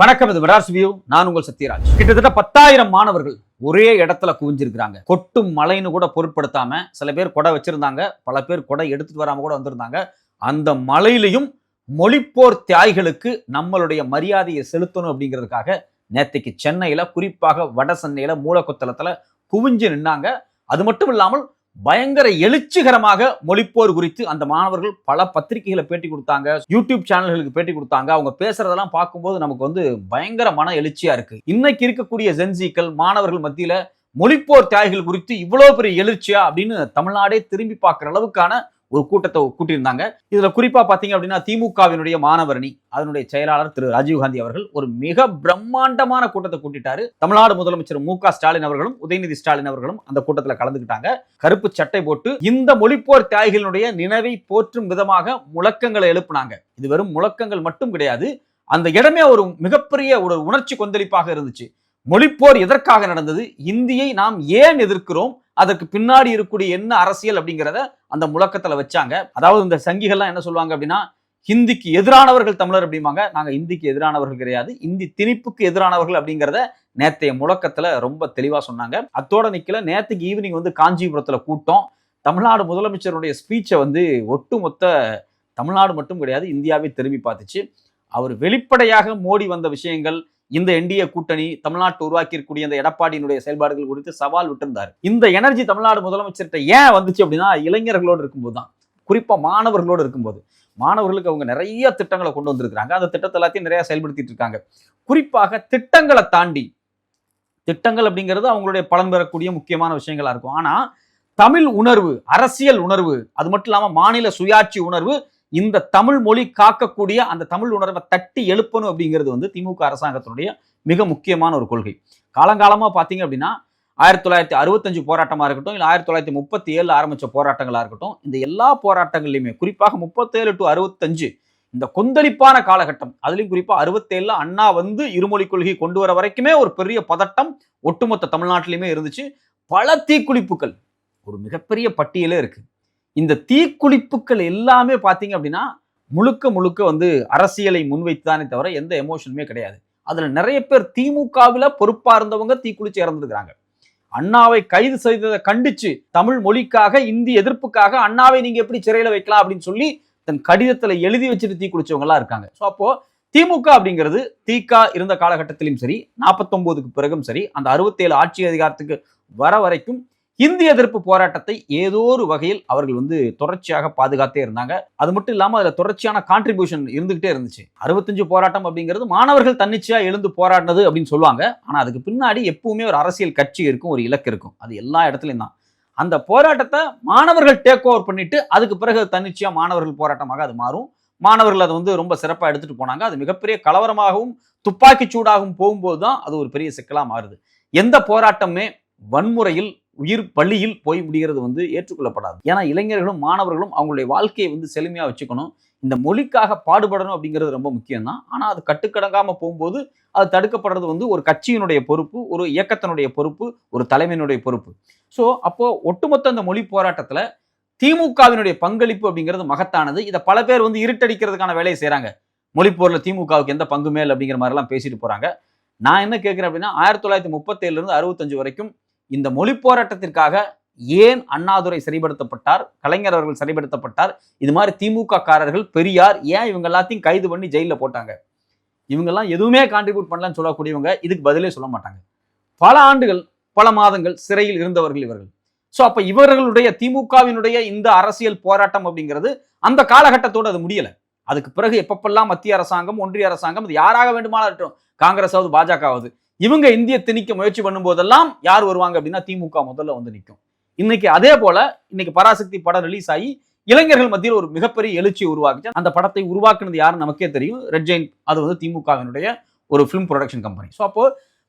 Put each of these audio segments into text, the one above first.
வணக்கம் இது விடாஸ் வியூ. நான் உங்கள் சத்யராஜ். கிட்டத்தட்ட பத்தாயிரம் மாணவர்கள் ஒரே இடத்துல குவிஞ்சிருக்கிறாங்க. கொட்டும் மழைன்னு கூட பொருட்படுத்தாம சில பேர் கொடை வச்சிருந்தாங்க பல பேர் கொடை எடுத்துட்டு வராம கூட வந்திருந்தாங்க. அந்த மழையிலையும் மொழிப்போர் தியாய்களுக்கு நம்மளுடைய மரியாதையை செலுத்தணும் அப்படிங்கிறதுக்காக நேத்தைக்கு சென்னையில குறிப்பாக வட சென்னையில மூலக்கொத்தளத்துல குவிஞ்சு நின்னாங்க. அது மட்டும் இல்லாமல் பயங்கர எழுச்சிகரமாக மொழிப்போர் குறித்து அந்த மாணவர்கள் பல பத்திரிகைகளை பேட்டி கொடுத்தாங்க யூடியூப் சேனல்களுக்கு பேட்டி கொடுத்தாங்க. அவங்க பேசுறதெல்லாம் பார்க்கும்போது நமக்கு வந்து பயங்கர மன எழுச்சியா இருக்கு. இன்னைக்கு இருக்கக்கூடிய ஜென்சிக்கள் மாணவர்கள் மத்தியில மொழிப்போர் தியாகிகள் குறித்து இவ்வளவு பெரிய எழுச்சியா அப்படின்னு தமிழ்நாடே திரும்பி பார்க்குற அளவுக்கான ஒரு கூட்டத்தை கூட்டியிருந்தாங்க. இதுல குறிப்பா பார்த்தீங்க அப்படின்னா திமுகவினுடைய மாணவரணி அதனுடைய செயலாளர் திரு ராஜீவ்காந்தி அவர்கள் ஒரு மிக பிரம்மாண்டமான கூட்டத்தை கூட்டிட்டாரு. தமிழ்நாடு முதலமைச்சர் மு க ஸ்டாலின் அவர்களும் உதயநிதி ஸ்டாலின் அவர்களும் அந்த கூட்டத்துல கலந்துக்கிட்டாங்க. கருப்பு சட்டை போட்டு இந்த மொழிப்போர் தியாகிகளுடைய நினைவை போற்றும் விதமாக முழக்கங்களை எழுப்புனாங்க. இது வெறும் முழக்கங்கள் மட்டும் கிடையாது. அந்த இடமே ஒரு மிகப்பெரிய ஒரு உணர்ச்சி கொந்தளிப்பாக இருந்துச்சு. மொழிப்போர் எதற்காக நடந்தது? இந்தியை நாம் ஏன் எதிர்க்கிறோம்? அதற்கு பின்னாடி இருக்கக்கூடிய என்ன அரசியல் அப்படிங்கிறத அந்த முழக்கத்தில் வச்சாங்க. அதாவது இந்த சங்கிகள்லாம் என்ன சொல்லுவாங்க அப்படின்னா ஹிந்திக்கு எதிரானவர்கள் தமிழர் அப்படிம்பாங்க. நாங்கள் இந்திக்கு எதிரானவர்கள் கிடையாது. இந்தி திணிப்புக்கு எதிரானவர்கள் அப்படிங்கிறத நேத்தைய முழக்கத்தில் ரொம்ப தெளிவாக சொன்னாங்க. அத்தோட நிற்கல நேற்றுக்கு ஈவினிங் வந்து காஞ்சிபுரத்தில் கூட்டம். தமிழ்நாடு முதலமைச்சருடைய ஸ்பீச்சை வந்து ஒட்டுமொத்த தமிழ்நாடு மட்டும் கிடையாது இந்தியாவே திரும்பி பார்த்துச்சு. அவர் வெளிப்படையாக மோடி வந்த விஷயங்கள் இந்த என்டிஏ கூட்டணி தமிழ்நாட்டு உருவாக்கியிருக்கக்கூடிய இந்த எடப்பாடியினுடைய செயல்பாடுகள் குறித்து சவால் விட்டிருந்தார். இந்த எனர்ஜி தமிழ்நாடு முதலமைச்சர்கிட்ட ஏன் வந்துச்சு அப்படின்னா இளைஞர்களோடு இருக்கும்போது தான். குறிப்பாக மாணவர்களோடு இருக்கும்போது. மாணவர்களுக்கு அவங்க நிறைய திட்டங்களை கொண்டு வந்திருக்கிறாங்க. அந்த திட்டத்தை எல்லாத்தையும் நிறைய செயல்படுத்திட்டு இருக்காங்க. குறிப்பாக திட்டங்களை தாண்டி திட்டங்கள் அப்படிங்கிறது அவங்களுடைய பலன் பெறக்கூடிய முக்கியமான விஷயங்களா இருக்கும். ஆனா தமிழ் உணர்வு அரசியல் உணர்வு அது மட்டும் இல்லாமல் மாநில சுயாட்சி உணர்வு இந்த தமிழ் மொழி காக்கக்கூடிய அந்த தமிழ் உணர்வை தட்டி எழுப்பணும் அப்படிங்கிறது வந்து திமுக அரசாங்கத்தினுடைய மிக முக்கியமான ஒரு கொள்கை. காலங்காலமாக பார்த்தீங்க அப்படின்னா ஆயிரத்தி தொள்ளாயிரத்தி அறுபத்தஞ்சு போராட்டமாக இருக்கட்டும் இல்லை ஆயிரத்தி தொள்ளாயிரத்தி முப்பத்தி ஏழு ஆரம்பிச்ச போராட்டங்களாக இருக்கட்டும் இந்த எல்லா போராட்டங்கள்லையுமே குறிப்பாக முப்பத்தேழு டு அறுபத்தஞ்சு இந்த கொந்தளிப்பான காலகட்டம் அதுலேயும் குறிப்பாக அறுபத்தேழில் அண்ணா வந்து இருமொழி கொள்கை கொண்டு வர வரைக்குமே ஒரு பெரிய பதட்டம் ஒட்டுமொத்த தமிழ்நாட்டிலையுமே இருந்துச்சு. பல தீக்குளிப்புகள் ஒரு மிகப்பெரிய பட்டியலே இருக்குது இந்த தீக்குளிப்புகள் எல்லாமே பார்த்தீங்க அப்படின்னா முழுக்க முழுக்க வந்து அரசியலை முன்வைத்துதானே தவிர எந்த எமோஷனுமே கிடையாது. அதில் நிறைய பேர் திமுகவில் பொறுப்பாக இருந்தவங்க தீக்குளிச்சு இறந்துருக்கிறாங்க. அண்ணாவை கைது செய்ததை கண்டிச்சு தமிழ் மொழிக்காக இந்தி எதிர்ப்புக்காக அண்ணாவை நீங்கள் எப்படி சிறையில் வைக்கலாம் அப்படின்னு சொல்லி தன் கடிதத்தில் எழுதி வச்சுட்டு தீ இருக்காங்க. ஸோ அப்போது திமுக அப்படிங்கிறது திக இருந்த காலகட்டத்திலும் சரி நாற்பத்தொம்போதுக்கு பிறகும் சரி அந்த அறுபத்தேழு ஆட்சி அதிகாரத்துக்கு வர வரைக்கும் இந்திய எதிர்ப்பு போராட்டத்தை ஏதோ ஒரு வகையில் அவர்கள் வந்து தொடர்ச்சியாக பாதுகாத்தே இருந்தாங்க. அது மட்டும் இல்லாமல் அதில் தொடர்ச்சியான கான்ட்ரிபியூஷன் இருந்துகிட்டே இருந்துச்சு. அறுபத்தஞ்சு போராட்டம் அப்படிங்கிறது மாணவர்கள் தன்னிச்சையாக எழுந்து போராடினது அப்படின்னு சொல்லுவாங்க. ஆனால் அதுக்கு பின்னாடி எப்பவுமே ஒரு அரசியல் கட்சி இருக்கும் ஒரு இலக்கு இருக்கும். அது எல்லா இடத்துலையும் தான். அந்த போராட்டத்தை மாணவர்கள் டேக் ஓவர் பண்ணிட்டு அதுக்கு பிறகு தன்னிச்சையாக மாணவர்கள் போராட்டமாக அது மாறும். மாணவர்கள் அதை வந்து ரொம்ப சிறப்பாக எடுத்துட்டு போனாங்க. அது மிகப்பெரிய கலவரமாகவும் துப்பாக்கி சூடாகவும் போகும்போது தான் அது ஒரு பெரிய சிக்கலாக மாறுது. எந்த போராட்டமே வன்முறையில் உயிர் பள்ளியில் போய் முடிகிறது வந்து ஏற்றுக்கொள்ளப்படாது. ஏன்னா இளைஞர்களும் மாணவர்களும் அவங்களுடைய வாழ்க்கையை வந்து செழுமையாக வச்சுக்கணும். இந்த மொழிக்காக பாடுபடணும் அப்படிங்கிறது ரொம்ப முக்கியம் தான் ஆனால் அது கட்டுக்கடங்காமல் போகும்போது அது தடுக்கப்படுறது வந்து ஒரு கட்சியினுடைய பொறுப்பு ஒரு இயக்கத்தினுடைய பொறுப்பு ஒரு தலைமையினுடைய பொறுப்பு. ஸோ அப்போ ஒட்டுமொத்த அந்த மொழி போராட்டத்தில் திமுகவினுடைய பங்களிப்பு அப்படிங்கிறது மகத்தானது. இதை பல பேர் வந்து இருட்டடிக்கிறதுக்கான வேலையை செய்கிறாங்க மொழிப்போரில் திமுகவுக்கு எந்த பங்கு மேல் அப்படிங்கிற மாதிரிலாம் பேசிட்டு போகிறாங்க நான் என்ன கேட்குறேன் அப்படின்னா ஆயிரத்தி தொள்ளாயிரத்தி முப்பத்தேழுலேருந்து அறுபத்தஞ்சு வரைக்கும் இந்த மொழி போராட்டத்திற்காக ஏன் அண்ணாதுரை சரிபடுத்தப்பட்டார் கலைஞர் அவர்கள் சரிபடுத்தப்பட்டார்? இது மாதிரி திமுக காரர்கள் பெரியார் ஏன் இவங்க எல்லாத்தையும் கைது பண்ணி ஜெயிலில் போட்டாங்க? இவங்கெல்லாம் எதுவுமே கான்ட்ரிபியூட் பண்ணலன்னு சொல்லக்கூடியவங்க இதுக்கு பதிலே சொல்ல மாட்டாங்க. பல ஆண்டுகள் பல மாதங்கள் சிறையில் இருந்தவர்கள் இவர்கள். ஸோ அப்போ இவர்களுடைய திமுகவினுடைய இந்த அரசியல் போராட்டம் அப்படிங்கிறது அந்த காலகட்டத்தோடு அது முடியலை. அதுக்கு பிறகு எப்பப்பெல்லாம் மத்திய அரசாங்கம் ஒன்றிய அரசாங்கம் அது யாராக வேண்டுமானாலும் இருக்கட்டும் காங்கிரஸாவது பாஜகவாவது இவங்க இந்திய திணிக்க முயற்சி பண்ணும் போதெல்லாம் யார் வருவாங்க அப்படின்னா திமுக முதல்ல வந்து நிற்கும் இன்னைக்கு அதே போல இன்னைக்கு பராசக்தி படம் ரிலீஸ் ஆகி இளைஞர்கள் மத்தியில் ஒரு மிகப்பெரிய எழுச்சி உருவாக்குச்சு. அந்த படத்தை உருவாக்குனது யாருன்னு நமக்கே தெரியும். ரெட் ஜெயின் அது வந்து திமுகவினுடைய ஒரு ஃபிலிம் ப்ரொடக்ஷன் கம்பெனி ஸோ அப்போ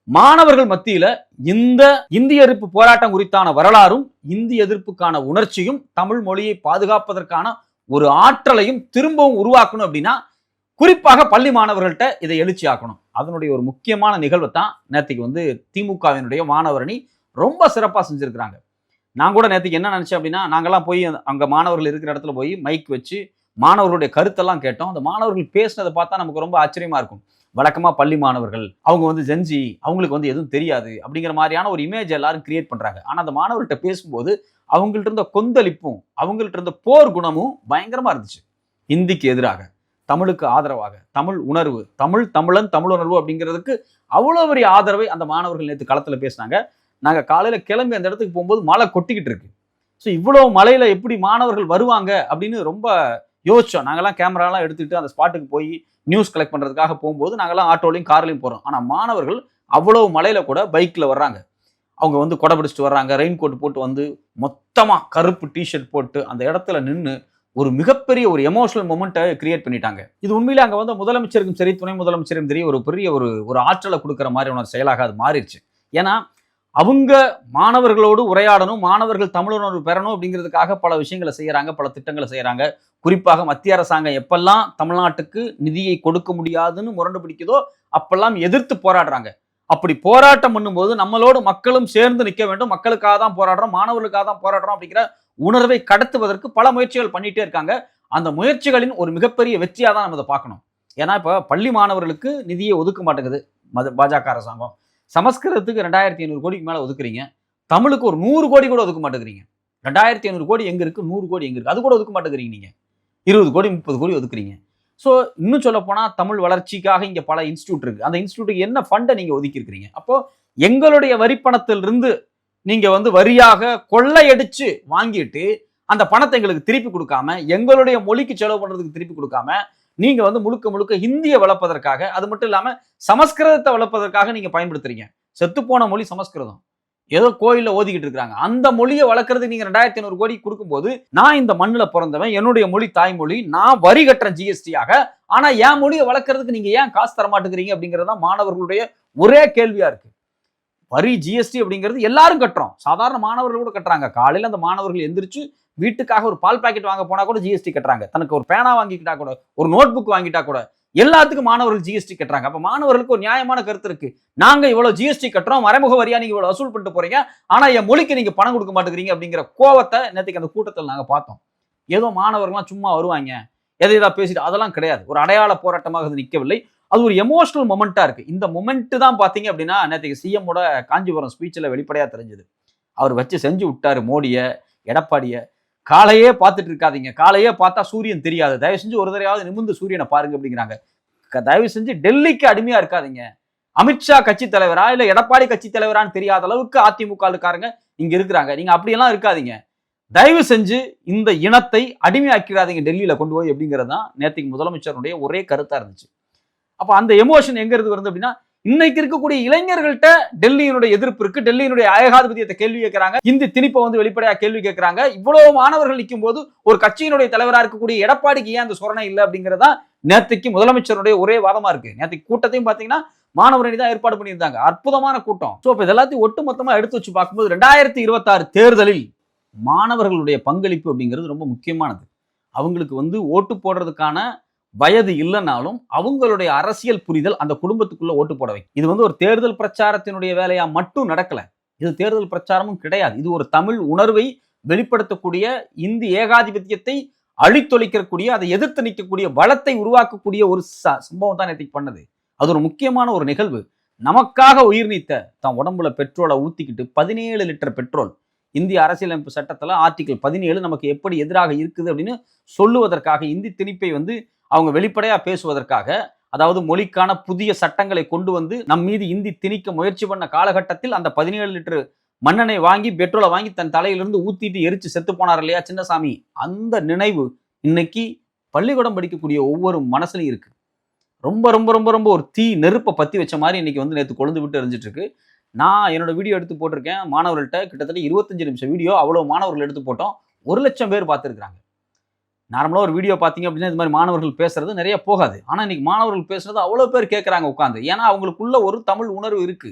மாணவர்கள் மத்தியில இந்த இந்திய எதிர்ப்பு போராட்டம் குறித்தான வரலாறும் இந்திய எதிர்ப்புக்கான உணர்ச்சியும் தமிழ் மொழியை பாதுகாப்பதற்கான ஒரு ஆற்றலையும் திரும்பவும் உருவாக்கணும் அப்படின்னா குறிப்பாக பள்ளி மாணவர்கள்ட்ட இதை எழுச்சி ஆக்கணும் அதனுடைய ஒரு முக்கியமான நிகழ்வை தான் நேற்றுக்கு வந்து திமுகவினுடைய மாணவரணி ரொம்ப சிறப்பாக செஞ்சுருக்கிறாங்க. நான் கூட நேற்றுக்கு என்ன நினச்சேன் அப்படின்னா நாங்கள்லாம் போய் அங்கே மாணவர்கள் இருக்கிற இடத்துல போய் மைக் வச்சு மாணவர்களுடைய கருத்தெல்லாம் கேட்டோம். அந்த மாணவர்கள் பேசினதை பார்த்தா நமக்கு ரொம்ப ஆச்சரியமா இருக்கும். வழக்கமாக பள்ளி மாணவர்கள் அவங்க வந்து ஜென்ஜி அவங்களுக்கு வந்து எதுவும் தெரியாது அப்படிங்கிற மாதிரியான ஒரு இமேஜ் எல்லாரும் கிரியேட் பண்ணுறாங்க ஆனால் அந்த மாணவர்கள்ட்ட பேசும்போது அவங்கள்ட்ட இருந்த கொந்தளிப்பும் அவங்கள்ட்ட இருந்த போர் குணமும் பயங்கரமாக இருந்துச்சு. ஹிந்திக்கு எதிராக. தமிழுக்கு ஆதரவாக தமிழ் உணர்வு தமிழ் தமிழன் தமிழ் உணர்வு அப்படிங்கிறதுக்கு அவ்வளோ பெரிய ஆதரவை அந்த மாணவர்கள் நேற்று களத்தில் பேசினாங்க. நாங்கள் காலையில் கிளம்பி அந்த இடத்துக்கு போகும்போது மழை கொட்டிக்கிட்டு இருக்கு. ஸோ இவ்வளோ மழையில் எப்படி மாணவர்கள் வருவாங்க அப்படின்னு ரொம்ப யோசிச்சோம். நாங்கள்லாம் கேமராலாம் எடுத்துக்கிட்டு அந்த ஸ்பாட்டுக்கு போய் நியூஸ் கலெக்ட் பண்ணுறதுக்காக போகும்போது நாங்கள்லாம் ஆட்டோலையும் கார்லையும் போகிறோம் ஆனால் மாணவர்கள் அவ்வளோ மழையில் கூட பைக்கில் வர்றாங்க. அவங்க வந்து கொடை பிடிச்சிட்டு வர்றாங்க. ரெயின் கோட் போட்டு வந்து மொத்தமாக கருப்பு டிஷர்ட் போட்டு அந்த இடத்துல நின்று ஒரு மிகப்பெரிய ஒரு எமோஷனல் மொமெண்ட்டை கிரியேட் பண்ணிட்டாங்க. இது உண்மையிலே அங்கே வந்து முதலமைச்சருக்கும் சரி துணை முதலமைச்சரும் சரி ஒரு பெரிய ஒரு ஒரு ஆற்றலை கொடுக்குற மாதிரியான ஒரு செயலாக அது மாறிடுச்சு. ஏன்னா அவங்க மாணவர்களோடு உரையாடணும் மாணவர்கள் தமிழுணர்வு பெறணும் அப்படிங்கிறதுக்காக பல விஷயங்களை செய்கிறாங்க பல திட்டங்களை செய்கிறாங்க குறிப்பாக மத்திய அரசாங்கம் எப்பெல்லாம் தமிழ்நாட்டுக்கு நிதியை கொடுக்க முடியாதுன்னு முரண்டு பிடிக்குதோ அப்பெல்லாம் எதிர்த்து போராடுறாங்க. அப்படி போராட்டம் பண்ணும்போது நம்மளோடு மக்களும் சேர்ந்து நிற்க வேண்டும். மக்களுக்காக தான் போராடுறோம் மாணவர்களுக்காக தான் போராடுறோம் அப்படிங்கிற உணர்வை கடத்துவதற்கு பல முயற்சிகள் பண்ணிட்டே இருக்காங்க. அந்த முயற்சிகளின் ஒரு மிகப்பெரிய வெற்றியாக தான் நம்ம இதை பார்க்கணும். ஏன்னா இப்போ பள்ளி மாணவர்களுக்கு நிதியை ஒதுக்க மாட்டேங்குது மத பாஜக அரசாங்கம். சமஸ்கிருதத்துக்கு ரெண்டாயிரத்தி ஐநூறு கோடிக்கு மேலே ஒதுக்குறீங்க. தமிழுக்கு ஒரு நூறு கோடி கூட ஒதுக்க மாட்டேங்கிறீங்க. ரெண்டாயிரத்தி ஐநூறு கோடி எங்கே இருக்குது நூறு கோடி எங்கே இருக்குது அது கூட ஒதுக்க மாட்டேங்கிறீங்க நீங்கள் இருபது கோடி முப்பது கோடி ஒதுக்குறீங்க. ஸோ இன்னும் சொல்ல தமிழ் வளர்ச்சிக்காக இங்கே பல இன்ஸ்டியூட் இருக்குது அந்த இன்ஸ்டியூட்டுக்கு என்ன ஃபண்டை நீங்கள் ஒதுக்கியிருக்கிறீங்க? அப்போது எங்களுடைய வரிப்பணத்திலிருந்து நீங்க வந்து வரியாக கொள்ளையடிச்சு வாங்கிட்டு அந்த பணத்தை எங்களுக்கு திருப்பி கொடுக்காம எங்களுடைய மொழிக்கு செலவு பண்றதுக்கு திருப்பி கொடுக்காம நீங்க வந்து முழுக்க முழுக்க ஹிந்தியை வளர்ப்பதற்காக அது மட்டும் இல்லாம சமஸ்கிருதத்தை வளர்ப்பதற்காக நீங்க பயன்படுத்துறீங்க. செத்துப்போன மொழி சமஸ்கிருதம். ஏதோ கோயிலில் ஓதிக்கிட்டு இருக்கிறாங்க. அந்த மொழியை வளர்க்குறதுக்கு நீங்கள் ரெண்டாயிரத்தி ஐநூறு கோடி கொடுக்கும்போது நான் இந்த மண்ணில் பிறந்தவன் என்னுடைய மொழி தாய்மொழி நான் வரி கட்டுறேன் ஜிஎஸ்டியாக ஆனால் என் மொழியை வளர்க்குறதுக்கு நீங்கள் ஏன் காசு தர மாட்டேங்கிறீங்க அப்படிங்கிறது தான் மாணவர்களுடைய ஒரே கேள்வியாக இருக்குது வரி ஜிஎஸ்டி அப்படிங்கிறது எல்லாரும் கட்டுறோம். சாதாரண மாணவர்கள் கூட கட்டுறாங்க. காலையில் அந்த மாணவர்கள் எந்திரிச்சு வீட்டுக்காக ஒரு பால் பாக்கெட் வாங்க போனால் கூட ஜிஎஸ்டி கட்டுறாங்க. தனக்கு ஒரு பேனா வாங்கிக்கிட்டா கூட ஒரு நோட் புக் வாங்கிட்டா கூட எல்லாத்துக்கும் மாணவர்கள் ஜிஎஸ்டி கட்டுறாங்க. அப்போ மாணவர்களுக்கு ஒரு நியாயமான கருத்து இருக்கு. நாங்க இவ்வளவு ஜிஎஸ்டி கட்டுறோம் மறைமுக வரியா நீங்க இவ்வளவு வசூல் பண்ணிட்டு போறீங்க ஆனா என் மொழிக்கு நீங்க பணம் கொடுக்க மாட்டேங்கிறீங்க அப்படிங்கிற கோவத்தை நேற்றுக்கு அந்த கூட்டத்தில் நாங்க பார்த்தோம். ஏதோ மாணவர்கள்லாம் சும்மா வருவாங்க. எதை எதாவது பேசிட்டு அதெல்லாம் கிடையாது. ஒரு அடையாள போராட்டமாக அது நிற்கவில்லை அது ஒரு எமோஷனல் மொமெண்ட்டாக இருக்குது இந்த மொமெண்ட்டு தான் பார்த்தீங்க அப்படின்னா நேற்றுக்கு சிஎம்மோட காஞ்சிபுரம் ஸ்பீச்சில் வெளிப்படையாக தெரிஞ்சுது. அவர் வச்சு செஞ்சு விட்டாரு மோடியை எடப்பாடியை. காலையே பார்த்துட்டு இருக்காதீங்க. காலையே பார்த்தா சூரியன் தெரியாது. தயவு செஞ்சு ஒரு தடவையாவது நிமிர்ந்து சூரியனை பாருங்க அப்படிங்கிறாங்க. தயவு செஞ்சு டெல்லிக்கு அடிமையாக இருக்காதீங்க. அமித்ஷா கட்சி தலைவரா இல்லை எடப்பாடி கட்சி தலைவரான்னு தெரியாத அளவுக்கு அதிமுக இருக்காருங்க இங்கே இருக்கிறாங்க. நீங்கள் அப்படியெல்லாம் இருக்காதீங்க. தயவு செஞ்சு இந்த இனத்தை அடிமையாக்கிறாதீங்க டெல்லியில் கொண்டு போய் அப்படிங்கிறது தான் நேற்றுக்கு முதலமைச்சருடைய ஒரே கருத்தாக இருந்துச்சு. அப்போ அந்த எமோஷன் எங்க இருந்து வருது அப்படின்னா இன்னைக்கு இருக்கக்கூடிய இளைஞர்கள்ட்ட டெல்லியினுடைய எதிர்ப்பு இருக்கு. டெல்லியினுடைய ஏகாதிபத்தியத்தை கேள்வி கேட்கறாங்க. இந்தி திணிப்பை வந்து வெளிப்படையா கேள்வி கேட்கறாங்க. இவ்வளவு மாணவர்கள் நிற்கும் போது ஒரு கட்சியினுடைய தலைவராக இருக்கக்கூடிய எடப்பாடிக்கு ஏன் அந்த சொரணை இல்லை அப்படிங்கறதா நேற்றுக்கு முதலமைச்சருடைய ஒரே வாதமா இருக்கு. நேற்றுக்கு கூட்டத்தையும் பாத்தீங்கன்னா மாணவரணி தான் ஏற்பாடு பண்ணியிருந்தாங்க. அற்புதமான கூட்டம். ஸோ இப்போ இதெல்லாத்தையும் ஒட்டு மொத்தமா எடுத்து வச்சு பார்க்கும்போது ரெண்டாயிரத்தி இருபத்தாறு தேர்தலில் மாணவர்களுடைய பங்களிப்பு அப்படிங்கிறது ரொம்ப முக்கியமானது. அவங்களுக்கு வந்து ஓட்டு போடுறதுக்கான வயது இல்லைனாலும் அவங்களுடைய அரசியல் புரிதல் அந்த குடும்பத்துக்குள்ள ஓட்டு போட வைக்கும். இது வந்து ஒரு தேர்தல் பிரச்சாரத்தினுடைய வேலையா மட்டும் நடக்கல. இது தேர்தல் பிரச்சாரமும் கிடையாது. இது ஒரு தமிழ் உணர்வை வெளிப்படுத்தக்கூடிய இந்தி ஏகாதிபத்தியத்தை அழித்தொழிக்கக்கூடிய அதை எதிர்த்து நிற்கக்கூடிய வளத்தை உருவாக்கக்கூடிய ஒரு ச- சம்பவம் தான் நேற்றுக்கு பண்ணது. அது ஒரு முக்கியமான ஒரு நிகழ்வு. நமக்காக உயிர் நீத்த தன் உடம்புல பெட்ரோலை ஊத்திக்கிட்டு பதினேழு லிட்டர் பெட்ரோல் இந்திய அரசியலமைப்பு சட்டத்தில் ஆர்டிகிள் பதினேழு நமக்கு எப்படி எதிராக இருக்குது அப்படின்னு சொல்லுவதற்காக இந்தி திணிப்பை வந்து அவங்க வெளிப்படையாக பேசுவதற்காக அதாவது மொழிக்கான புதிய சட்டங்களை கொண்டு வந்து நம் மீது இந்தி திணிக்க முயற்சி பண்ண காலகட்டத்தில் அந்த பதினேழு லிட்டர் மண்ணெண்ணை வாங்கி பெட்ரோலை வாங்கி தன் தலையிலிருந்து ஊத்திட்டு எரிச்சு செத்து போனார் இல்லையா சின்னசாமி? அந்த நினைவு இன்னைக்கு பள்ளிக்கூடம் படிக்கக்கூடிய ஒவ்வொரு மனசுலையும் இருக்கு. ரொம்ப ரொம்ப ரொம்ப ரொம்ப ஒரு தீ நெருப்பை பற்றி வச்ச மாதிரி இன்னைக்கு வந்து நேற்று கொழுந்து விட்டு எரிஞ்சிட்டு இருக்கு நான் என்னோட வீடியோ எடுத்து போட்டிருக்கேன். மாணவர்கள்ட்ட கிட்டத்தட்ட இருபத்தஞ்சு நிமிஷம் வீடியோ அவ்வளோ மாணவர்கள் எடுத்து போட்டோம். ஒரு லட்சம் பேர் பார்த்துருக்குறாங்க. நார்மலாக ஒரு வீடியோ பார்த்தீங்க அப்படின்னா இது மாதிரி மாணவர்கள் பேசுறது நிறைய போகாது. ஆனால் இன்னைக்கு மாணவர்கள் பேசுறது அவ்வளோ பேர் கேட்குறாங்க உட்காந்து ஏன்னா அவங்களுக்குள்ள ஒரு தமிழ் உணர்வு இருக்கு.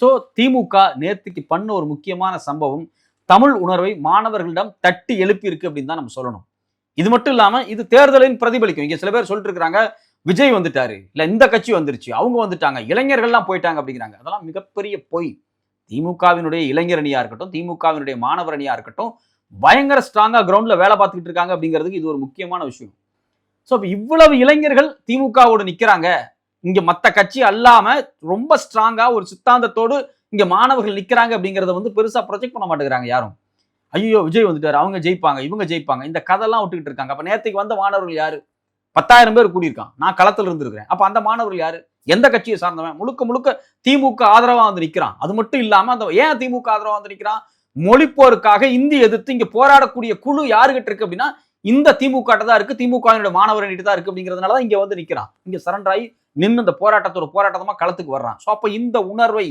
ஸோ திமுக நேற்றுக்கு பண்ண ஒரு முக்கியமான சம்பவம் தமிழ் உணர்வை மாணவர்களிடம் தட்டி எழுப்பி இருக்கு அப்படின்னு தான் நம்ம சொல்லணும். இது மட்டும் இல்லாமல் இது தேர்தலின் பிரதிபலிக்கும். இங்கே சில பேர் சொல்லிட்டு இருக்கிறாங்க விஜய் வந்துட்டாரு. இல்ல இந்த கட்சி வந்துருச்சு. அவங்க வந்துட்டாங்க. இளைஞர்கள்லாம் போயிட்டாங்க அப்படிங்கிறாங்க. அதெல்லாம் மிகப்பெரிய பொய். திமுகவினுடைய இளைஞர் இருக்கட்டும் திமுகவினுடைய மாணவர் இருக்கட்டும் பயங்கர ஸ்ட்ராங்கா கிரவுண்ட்ல வேலை பார்த்துக்கிட்டு இருக்காங்க அப்படிங்கிறதுக்கு இது ஒரு முக்கியமான விஷயம். ஸோ இப்போ இவ்வளவு இளைஞர்கள் திமுகவோடு நிக்கிறாங்க. இங்க மத்த கட்சி அல்லாம ரொம்ப ஸ்ட்ராங்கா ஒரு சித்தாந்தத்தோடு இங்க மாணவர்கள் நிற்கிறாங்க அப்படிங்கறத வந்து பெருசாக ப்ரொஜெக்ட் பண்ண மாட்டேங்கிறாங்க யாரும். ஐயோ விஜய் வந்துட்டாரு அவங்க ஜெயிப்பாங்க இவங்க ஜெயிப்பாங்க இந்த கதைலாம் விட்டுக்கிட்டு இருக்காங்க. அப்போ நேத்துக்கு வந்த மாணவர்கள் யாரு? பத்தாயிரம் பேர் கூடியிருக்கான். நான் களத்துல இருந்திருக்கிறேன். அப்ப அந்த மாணவர்கள் யாரு? எந்த கட்சியை சார்ந்தவன்? முழுக்க முழுக்க திமுக ஆதரவா வந்து நிக்கிறான். அது மட்டும் இல்லாம அந்த ஏன் திமுக ஆதரவாக வந்து நிக்கிறான்? மொழிப்போருக்காக இந்தி எதிர்த்து இங்க போராடக்கூடிய குழு யாருகிட்ட இருக்கு அப்படின்னா இந்த திமுக தான் இருக்கு. திமுக மாணவர் தான் இருக்கு அப்படிங்கிறதுனால தான் இங்க வந்து நிக்கிறான். இங்க சரண்டர் ஆகி நின்று இந்த போராட்டத்தோட போராட்டமா களத்துக்கு வர்றான். ஸோ அப்ப இந்த உணர்வை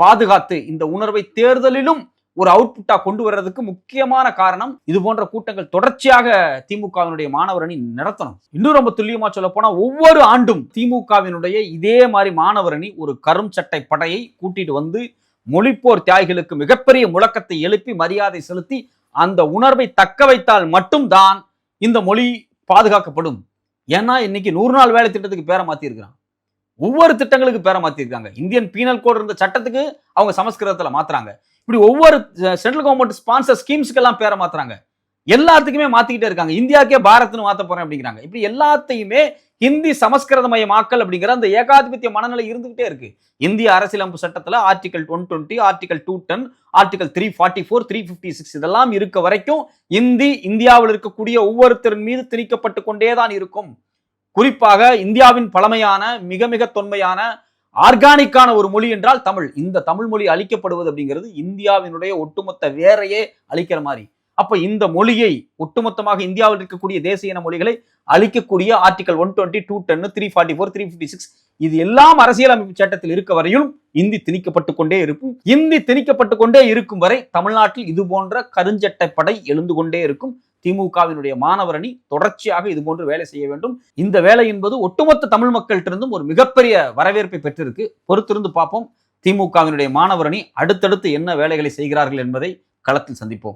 பாதுகாத்து இந்த உணர்வை தேர்தலிலும் ஒரு அவுட்புட்டா கொண்டு வர்றதுக்கு முக்கியமான காரணம் இது போன்ற கூட்டங்கள் தொடர்ச்சியாக திமுகவினுடைய மாணவர் அணி நடத்தணும். இன்னும் ரொம்ப துல்லியமா சொல்ல போனா ஒவ்வொரு ஆண்டும் திமுகவினுடைய இதே மாதிரி மாணவர் அணி ஒரு கரும் சட்டை படையை கூட்டிட்டு வந்து மொழிப்போர் தியாகிகளுக்கு மிகப்பெரிய முழக்கத்தை எழுப்பி மரியாதை செலுத்தி அந்த உணர்வை தக்க வைத்தால் மட்டும்தான் இந்த மொழி பாதுகாக்கப்படும். ஏன்னா இன்னைக்கு நூறு நாள் வேலை திட்டத்துக்கு பேரை மாத்திருக்கிறான். ஒவ்வொரு திட்டங்களுக்கு பேரை மாத்திருக்காங்க. இந்தியன் பீனல் கோட் இருந்த சட்டத்துக்கு அவங்க சமஸ்கிருதத்துல மாத்துறாங்க. இப்படி ஒவ்வொரு சென்ட்ரல் கவர்மெண்ட் ஸ்பான்சர் ஸ்கீம்ஸ்க்கெல்லாம் பேரை மாத்துறாங்க. எல்லாத்துக்குமே மாத்திக்கிட்டே இருக்காங்க. இந்தியாக்கே பாரத்னு மாத்த போறேன் அப்படிங்கிறாங்க. இப்படி எல்லாத்தையுமே ஹிந்தி சமஸ்கிருதமயமாக்கல் அப்படிங்கிற அந்த ஏகாதிபத்திய மனநிலை இருந்துகிட்டே இருக்கு. இந்திய அரசியலமைப்பு சட்டத்தில் article one twenty article two ten article three forty four three fifty six இதெல்லாம் இருக்க வரைக்கும் இந்தி இந்தியாவில் இருக்கக்கூடிய ஒவ்வொருத்தரின் மீது திணிக்கப்பட்டு கொண்டே தான் இருக்கும். குறிப்பாக இந்தியாவின் பழமையான மிக மிக தொன்மையான ஆர்கானிக்கான ஒரு மொழி என்றால் தமிழ். இந்த தமிழ் மொழி அழிக்கப்படுவது அப்படிங்கிறது இந்தியாவினுடைய ஒட்டுமொத்த வேரையே அழிக்கிற மாதிரி. அப்ப இந்த மொழியை ஒட்டுமொத்தமாக இந்தியாவில் இருக்கக்கூடிய தேசிய இன மொழிகளை அழிக்கக்கூடிய article one twenty two ten three forty four three fifty six இது எல்லாம் அரசியலமைப்பு சட்டத்தில் இருக்க வரையும் இந்தி திணிக்கப்பட்டு கொண்டே இருக்கும். இந்தி திணிக்கப்பட்டு கொண்டே இருக்கும் வரை தமிழ்நாட்டில் இது போன்ற கருஞ்சட்டை படை எழுந்து கொண்டே இருக்கும். திமுகவினுடைய மாணவர் அணி தொடர்ச்சியாக இது போன்று வேலை செய்ய வேண்டும். இந்த வேலை என்பது ஒட்டுமொத்த தமிழ் மக்கள்கிட்டிருந்தும் ஒரு மிகப்பெரிய வரவேற்பை பெற்றிருக்கு. பொறுத்திருந்து பார்ப்போம். திமுகவினுடைய மாணவர் அணி அடுத்தடுத்து என்ன வேலைகளை செய்கிறார்கள் என்பதை களத்தில் சந்திப்போம்.